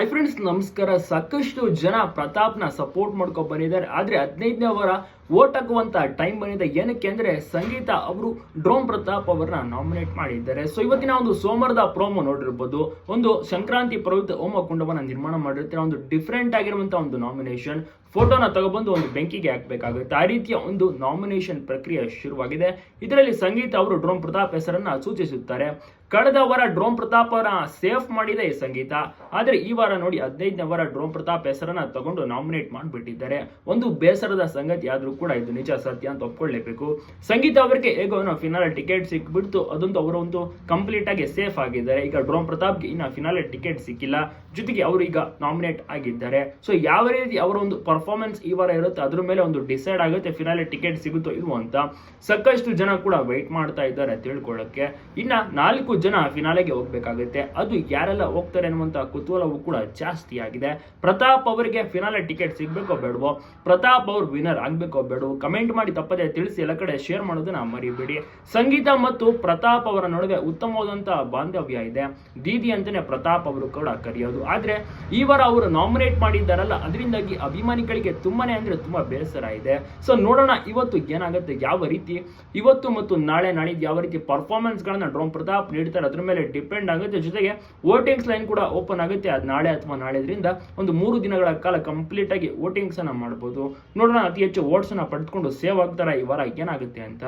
Hi friends ನಮಸ್ಕಾರ. ಸಾಕಷ್ಟು ಜನ ಪ್ರತಾಪ್ನ ಸಪೋರ್ಟ್ ಮಾಡ್ಕೊ ಬಂದಿದ್ದಾರೆ. ಆದರೆ ಹದಿನೈದನೇ ಅವರ ಓಟ್ ಹಾಕುವಂತ ಟೈಮ್ ಬಂದಿದೆ. ಏನಕ್ಕೆ ಅಂದ್ರೆ ಸಂಗೀತ ಅವರು ಡ್ರೋಮ್ ಪ್ರತಾಪ್ ಅವರನ್ನ ನಾಮಿನೇಟ್ ಮಾಡಿದ್ದಾರೆ. ಸೊ ಇವತ್ತಿನ ಒಂದು ಸೋಮವಾರದ ಪ್ರೋಮೋ ನೋಡಿರ್ಬೋದು. ಒಂದು ಸಂಕ್ರಾಂತಿ ಪ್ರಯುಕ್ತ ಹೋಮ ಕುಂಡವನ್ನ ನಿರ್ಮಾಣ ಮಾಡಿರ್ತಾರೆ. ಒಂದು ಡಿಫ್ರೆಂಟ್ ಆಗಿರುವಂತಹ ಒಂದು ನಾಮಿನೇಷನ್ ಫೋಟೋನ ತಗೊಬಂದು ಒಂದು ಬೆಂಕಿಗೆ ಹಾಕಬೇಕಾಗುತ್ತೆ. ಆ ರೀತಿಯ ಒಂದು ನಾಮಿನೇಷನ್ ಪ್ರಕ್ರಿಯೆ ಶುರುವಾಗಿದೆ. ಇದರಲ್ಲಿ ಸಂಗೀತ ಅವರು ಡ್ರೋಮ್ ಪ್ರತಾಪ್ ಹೆಸರನ್ನ ಸೂಚಿಸುತ್ತಾರೆ. ಕಳೆದ ವಾರ ಡ್ರೋಮ್ ಪ್ರತಾಪ್ ಅವರ ಸೇಫ್ ಮಾಡಿದೆ ಈ ಸಂಗೀತ. ಆದ್ರೆ ಈ ವಾರ ನೋಡಿ ಹದಿನೈದನೇ ವಾರ ಡ್ರೋಮ್ ಪ್ರತಾಪ್ ಹೆಸರನ್ನ ತಗೊಂಡು ನಾಮಿನೇಟ್ ಮಾಡಿಬಿಟ್ಟಿದ್ದಾರೆ. ಒಂದು ಬೇಸರದ ಸಂಗತಿ ಆದ್ರೂ ಕೂಡ ಇದು ನಿಜ, ಸತ್ಯ ಅಂತ ಒಪ್ಕೊಳ್ಳೇಬೇಕು. ಸಂಗೀತ ಅವರಿಗೆ ಹೇಗೋ ಫಿನಾಲೆ ಟಿಕೆಟ್ ಸಿಕ್ಬಿಡ್ತು. ಅದೊಂದು ಅವರ ಒಂದು ಕಂಪ್ಲೀಟ್ ಆಗಿ ಸೇಫ್ ಆಗಿದ್ದಾರೆ. ಈಗ ಡ್ರೋಮ್ ಪ್ರತಾಪ್ಗೆ ಇನ್ನ ಫಿನಾಲೆ ಟಿಕೆಟ್ ಸಿಕ್ಕಿಲ್ಲ. ಜೊತೆಗೆ ಅವರು ಈಗ ನಾಮಿನೇಟ್ ಆಗಿದ್ದಾರೆ. ಸೊ ಯಾವ ರೀತಿ ಅವರ ಒಂದು ಪರ್ಫಾರ್ಮೆನ್ಸ್ ಈ ವಾರ ಇರುತ್ತೆ, ಅದ್ರ ಮೇಲೆ ಒಂದು ಡಿಸೈಡ್ ಆಗುತ್ತೆ ಫಿನಾಲೆ ಟಿಕೆಟ್ ಸಿಗುತ್ತೋ ಇಲ್ವೋ ಅಂತ ಸಾಕಷ್ಟು ಜನ ಕೂಡ ವೆಯ್ಟ್ ಮಾಡ್ತಾ ಇದ್ದಾರೆ ತಿಳ್ಕೊಳ್ಳೋಕ್ಕೆ. ಇನ್ನ ನಾಲ್ಕು ಜನ ಫಿನಾಲೆಗೆ ಹೋಗ್ಬೇಕಾಗುತ್ತೆ. ಅದು ಯಾರೆಲ್ಲ ಹೋಗ್ತಾರೆ ಅನ್ನುವಂತ ಕುತೂಹಲವು ಕೂಡ ಜಾಸ್ತಿ ಆಗಿದೆ. ಪ್ರತಾಪ್ ಅವರಿಗೆ ಫಿನಾಲೆ ಟಿಕೆಟ್ ಸಿಗ್ಬೇಕೋ ಬೇಡವೋ, ಪ್ರತಾಪ್ ಅವ್ರು ವಿನರ್ ಆಗ್ಬೇಕೋ ಬೇಡವೋ ಕಮೆಂಟ್ ಮಾಡಿ ತಪ್ಪದೆ ತಿಳಿಸಿ, ಎಲ್ಲ ಕಡೆ ಶೇರ್ ಮಾಡೋದನ್ನ ಮರಿಬೇಡಿ. ಸಂಗೀತ ಮತ್ತು ಪ್ರತಾಪ್ ಅವರ ನಡುವೆ ಉತ್ತಮವಾದಂತ ಬಾಂಧವ್ಯ ಇದೆ. ದೀದಿ ಅಂತಾನೆ ಪ್ರತಾಪ್ ಅವರು ಕೂಡ ಕರೆಯೋದು. ಆದ್ರೆ, ಈ ವಾರ ಅವರು ನಾಮಿನೇಟ್ ಮಾಡಿದ್ದಾರಲ್ಲ, ಅದರಿಂದಾಗಿ ಅಭಿಮಾನಿಗಳಿಗೆ ತುಂಬಾನೇ ಅಂದ್ರೆ ತುಂಬಾ ಬೇಸರ ಇದೆ. ಸೊ ನೋಡೋಣ ಇವತ್ತು ಏನಾಗುತ್ತೆ, ಯಾವ ರೀತಿ, ಇವತ್ತು ಮತ್ತು ನಾಳೆ ನಾಳಿದ್ದು ಯಾವ ರೀತಿ ಪರ್ಫಾರ್ಮೆನ್ಸ್ ಗಳನ್ನ ಡ್ರೋಮ್ ಪ್ರತಾಪ್ ನೀಡ್ತಾರೆ, ಅದ್ರ ಮೇಲೆ ಡಿಪೆಂಡ್ ಆಗುತ್ತೆ. ಜೊತೆಗೆ ವೋಟಿಂಗ್ಸ್ ಲೈನ್ ಕೂಡ ಓಪನ್ ಆಗುತ್ತೆ, ಅದು ನಾಳೆ ಅಥವಾ ನಾಳೆದ್ರಿಂದ. ಒಂದು ಮೂರು ದಿನಗಳ ಕಾಲ ಕಂಪ್ಲೀಟ್ ಆಗಿ ವೋಟಿಂಗ್ಸ್ ಅನ್ನ ಮಾಡಬಹುದು ನೋಡೋಣ ಅತಿ ಹೆಚ್ಚು ವೋಟ್ಸ್ ಪಡೆದುಕೊಂಡು ಸೇವ್ ಆಗ್ತಾರೆ ಈ ವಾರ ಏನಾಗುತ್ತೆ ಅಂತ